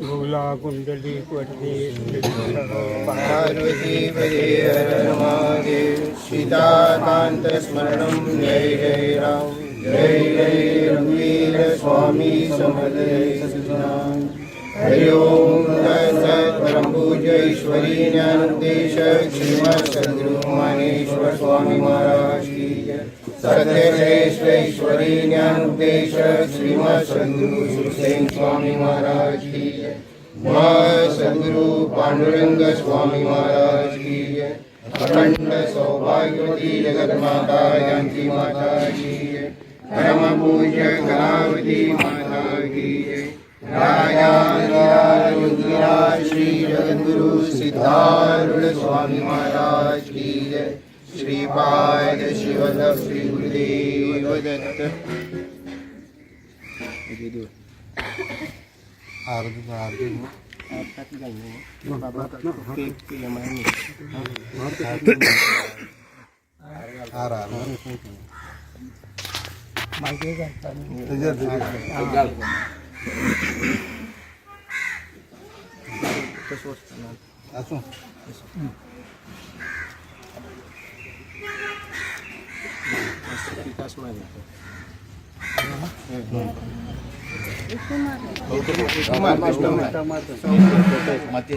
गोला कुंडली पार्वती सीताकान्तस्मरणं जय जय राम। जय जय रघुवीर स्वामी समर्थ सचिदानंद हरि ओम ईश्वरी ज्ञानोपदेश श्रीमद सद्गुरु स्वामी महाराज की जय सत्यश्रेष्ठ ज्ञानोपदेश श्रीमद सद्गुरु सुखदेव स्वामी महाराज की जय पांडुरंग स्वामी महाराज की अखंड सौभाग्यवती जगत माता जानकी माता की परम पूज्य कलावती माता की श्री जगद्गुरु सिद्धारूढ़ स्वामी महाराज की जय। श्रीपाद शिवदत्त श्री गुरुदेव दत्त ओम नम शिवाय ओम नम Ação. మధ్య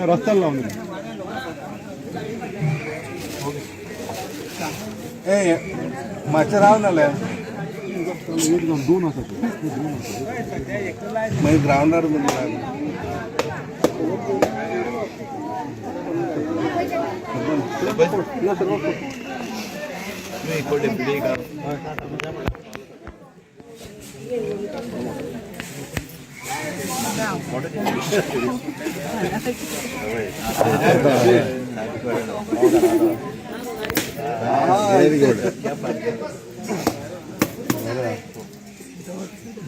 रस्त्याला लावून ए मागच्या राव ना दोन असतात ग्राउंडर मध्ये വെരി ഗുഡ്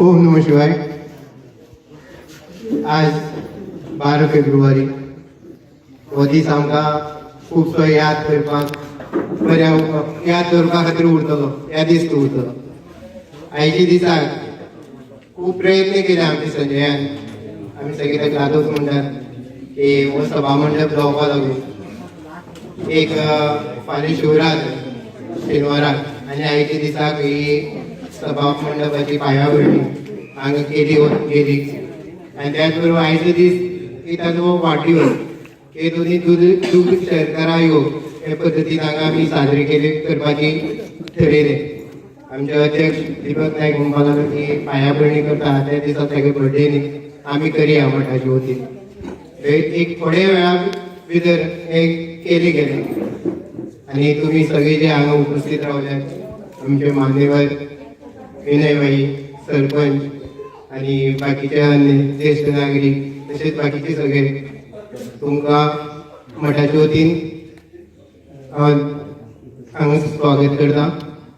ओम नम शिवाय। आज बारा फेब्रुवारी हो दीस आमकां खुबसो याद करपाक बऱ्या याद दवरपा खातीर उरतलो ह्या दीस तो उरतलो आयच्या दिसाक खूब प्रयत्न केले आमच्या संजयान. आमी सगळे ताका लागूच म्हणटात की हो सभा मंडप जावपा लागून एक फाल्यां शिवरात शेनवाराक आनी आयच्या दिसाक ही सभा मंडपाची पायाभरणी. हांगा केली गेली. आनी त्याच बरोबर आयचो दीस की ताजो वाडदीवस हे दोन्ही दूध दूध शर्करा योग हे पद्दतीन हांगा आमी साजरे केले करपाची ठरयले आमचे अध्यक्ष दीपक नाईक म्हणपा लागलो की पायाभरणी करता त्या दिसा सगळे बर्थडे न्ही आमी करया मठाची वतीन हे एक थोडे वेळा भितर हे केले गेले. आणि तुम्ही सगळे जे हांगा उपस्थित रावल्यात आमचे मान्यवर विनय भाई सरपंच आणि बाकीच्या ज्येष्ठ नागरिक तसेच बाकीचे सगळे तुमकां मठाच्या वतीन हांगा स्वागत करता.